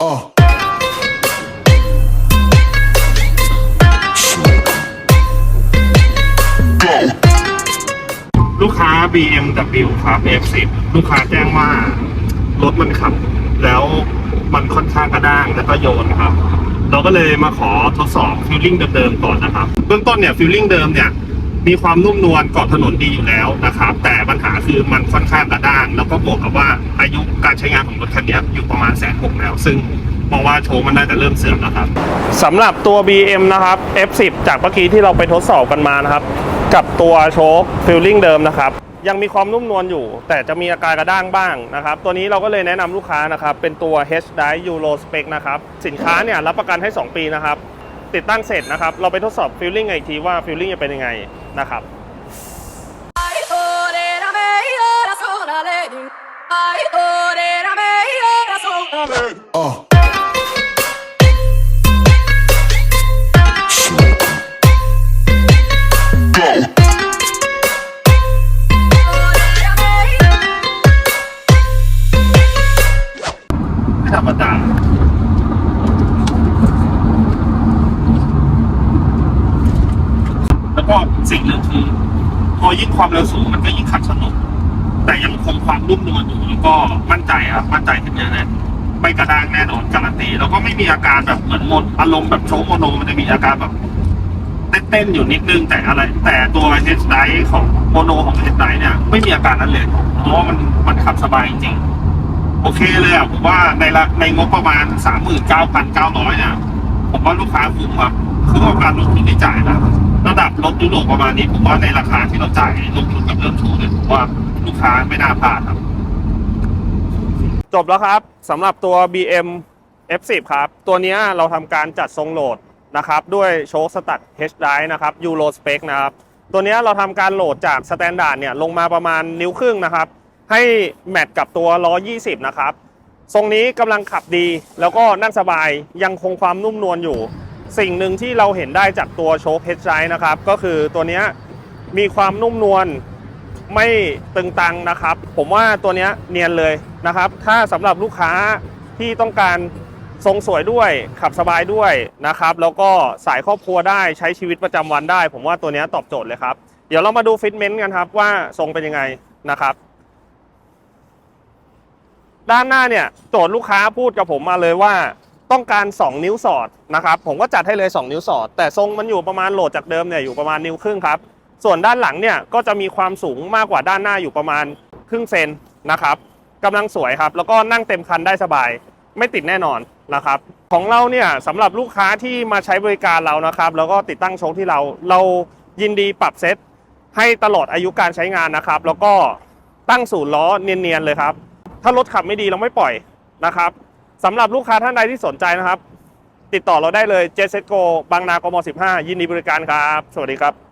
Oh. Go. ลูกค้า BMW ครับ F10 ลูกค้าแจ้งว่า รถมันขับ แล้วมันค่อนข้างกระด้างแล้วก็โยนครับ เราก็เลยมาขอทดสอบฟิลลิ่งเดิมๆก่อนนะครับ เบื้องต้นเนี่ยฟิลลิ่งเดิมเนี่ย มีความนุ่มนวลเกาะถนนดีอยู่แล้วนะครับ แต่ปัญหาคือมันค่อนข้างกระด้าง แล้วก็บวกกับว่าอายุการใช้งานของรถคันนี้อยู่ประมาณแสนหกแล้ว ซึ่งมองว่าโชว์มันน่าจะเริ่มเสื่อมแล้วครับสำหรับตัว BM นะครับ F10 จากเมื่อกี้ที่เราไปทดสอบกันมานะครับ กับตัวโชคฟิลลิ่งเดิมนะครับยังมีความนุ่มนวลอยู่ แต่จะมีอาการกระด้างบ้างนะครับตัวนี้เราก็เลยแนะนำลูกค้านะครับเป็นตัว H d i Euro Spec นะครับสินค้าเนี่ยรับประกันให้ 2 ปีนะครับ ติดตั้งเสร็จนะครับ เราไปทดสอบฟิลลิ่งอีกทีว่าฟิลลิ่งจะเป็นยังไงนะครับ Oh. ธรรมดา แล้ว ก็สิ่งหนึ่งคือพอยิ่งความเร็วสูงมันก็ยิ่งขับสนุก แต่ยังคงความนุ่มนวลอยู่แล้วก็มั่นใจครับมั่นใจถึงเยอะเลยไม่กระด้างแน่นอนการันตีแล้วก็ไม่มีอาการแบบเหมือนโมนอารมณ์แบบโชว์โมโนมันจะมีอาการแบบเต้นๆอยู่นิดนึงแต่อะไร แต่ตัวเฮดไดของโมโนของเฮดไดเนี่ยไม่มีอาการนั้นเลยเพราะว่ามันมันขับสบายจริงโอเคเลยอะผมว่าในละในงบประมาณสามหมื่นเก้าพันเก้าร้อยเนี่ยผมว่าลูกค้าคุ้มครับ คุ้มกับการลงทุนที่จ่ายนะระดับรถยุโรปประมาณนี้ผมว่าในราคาที่เราจ่ายลงทุนกับเริ่มทูเนี่ยผมว่าลูกค้าไม่น่าพลาดครับ จบแล้วครับสำหรับตัว BM F10 ครับ ตัวนี้เราทำการจัดทรงโหลดนะครับ ด้วยโชคสตัด H drive นะครับ Euro Spec นะครับ ตัวนี้เราทำการโหลดจากสแตนดาร์ดเนี่ยลงมาประมาณนิ้วครึ่งนะครับ ให้แมทกับตัวล้อ 20 นะครับ ทรงนี้กำลังขับดีแล้วก็นั่งสบายยังคงความนุ่มนวลอยู่ สิ่งหนึ่งที่เราเห็นได้จากตัวโชค H drive นะครับ ก็คือตัวนี้มีความนุ่มนวลไม่ตึงตังนะครับ ผมว่าตัวนี้เนียนเลยนะครับ ถ้าสำหรับลูกค้าที่ต้องการทรงสวยด้วยขับสบายด้วยนะครับ แล้วก็สายครอบครัวได้ใช้ชีวิตประจำวันได้ ผมว่าตัวนี้ตอบโจทย์เลยครับ เดี๋ยวเรามาดูฟิตเมนต์กันครับว่าทรงเป็นยังไงนะครับด้านหน้าเนี่ยโจทย์ลูกค้าพูดกับผมมาเลยว่า ต้องการ 2 นิ้วสอดนะครับผมก็จัดให้เลย 2 นิ้วสอด แต่ทรงมันอยู่ประมาณโหลดจากเดิมเนี่ยอยู่ประมาณนิ้วครึ่งครับ ส่วนด้านหลังเนี่ยก็จะมีความสูงมากกว่าด้านหน้าอยู่ประมาณครึ่งเซนนะครับกำลังสวยครับ แล้วก็นั่งเต็มคันได้สบาย ไม่ติดแน่นอนนะครับ ของเราเนี่ยสำหรับลูกค้าที่มาใช้บริการเรานะครับ แล้วก็ติดตั้งโชคที่เราเรายินดีปรับเซตให้ตลอดอายุการใช้งานนะครับ แล้วก็ตั้งศูนย์ล้อเนียนๆเลยครับ ถ้ารถขับไม่ดีเราไม่ปล่อยนะครับ สำหรับลูกค้าท่านใดที่สนใจนะครับ ติดต่อเราได้เลยเจสเซโกบางนากม15 ยินดีบริการครับ สวัสดีครับ